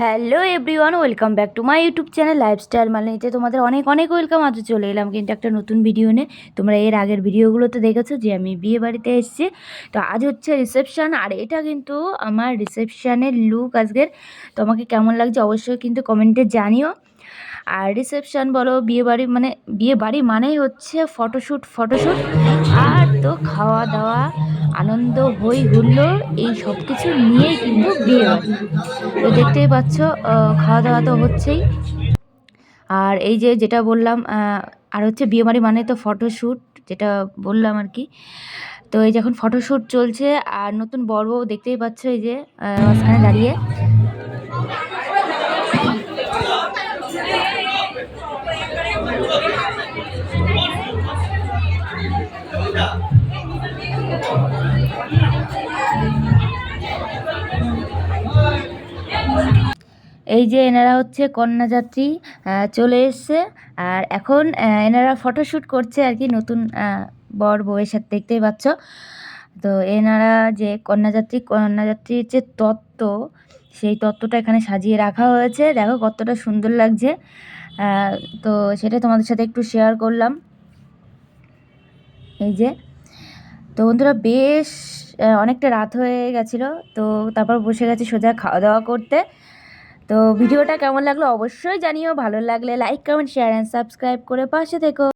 Hello everyone, welcome back to my YouTube channel lifestyle মালিনীতে তোমাদের অনেক অনেক ওয়েলকাম, আজ চলে এলাম কিন্তু একটা নতুন ভিডিও নিয়ে। তোমরা এর আগের ভিডিওগুলোতে দেখেছ যে আমি বিয়ে বাড়িতে এসেছি। তো আজ হচ্ছে রিসেপশান আর এটা কিন্তু আমার রিসেপশানের লুক আজকের। তোমাকে কেমন লাগছে অবশ্যই কিন্তু কমেন্টে জানিও। আর রিসেপশান বলো, বিয়ে বাড়ি মানে বিয়ে বাড়ি মানেই হচ্ছে ফটোশ্যুট ফটোশ্যুট আর তো খাওয়া দাওয়া আনন্দ হই হুল্লোড় এই সব কিছু নিয়েই কিন্তু বিয়ে বাড়ি তো দেখতেই পাচ্ছ খাওয়া দাওয়া তো হচ্ছেই। আর এই যে যেটা বললাম আর হচ্ছে বিয়ে বাড়ি মানে তো ফটোশ্যুট, যেটা বললাম আর কি। তো এই যে এখন ফটোশ্যুট চলছে, আর নতুন বর বউ দেখতেই পাচ্ছ এই যে মাঝখানে দাঁড়িয়ে। এই যে এনারা হচ্ছে কন্যাযাত্রী চলে এসছে। আর এখন এনারা ফটোশ্যুট করছে আর কি নতুন বর বউয়ের সাথে, দেখতেই পাচ্ছ? তো এনারা যে কন্যাযাত্রী, কন্যাযাত্রীর যে তত্ত্ব, সেই তত্ত্বটা এখানে সাজিয়ে রাখা হয়েছে। দেখো কতটা সুন্দর লাগছে। তো সেটা তোমাদের সাথে একটু শেয়ার করলাম। এই যে, তো বন্ধুরা বেশ অনেকটা রাত হয়ে গেছিল। তো তারপর বসে গেছে সোজা খাওয়া দাওয়া করতে। তো ভিডিওটা কেমন লাগল অবশ্যই জানিও, ভালো লাগলে like comment share and subscribe করে পাশে থেকো।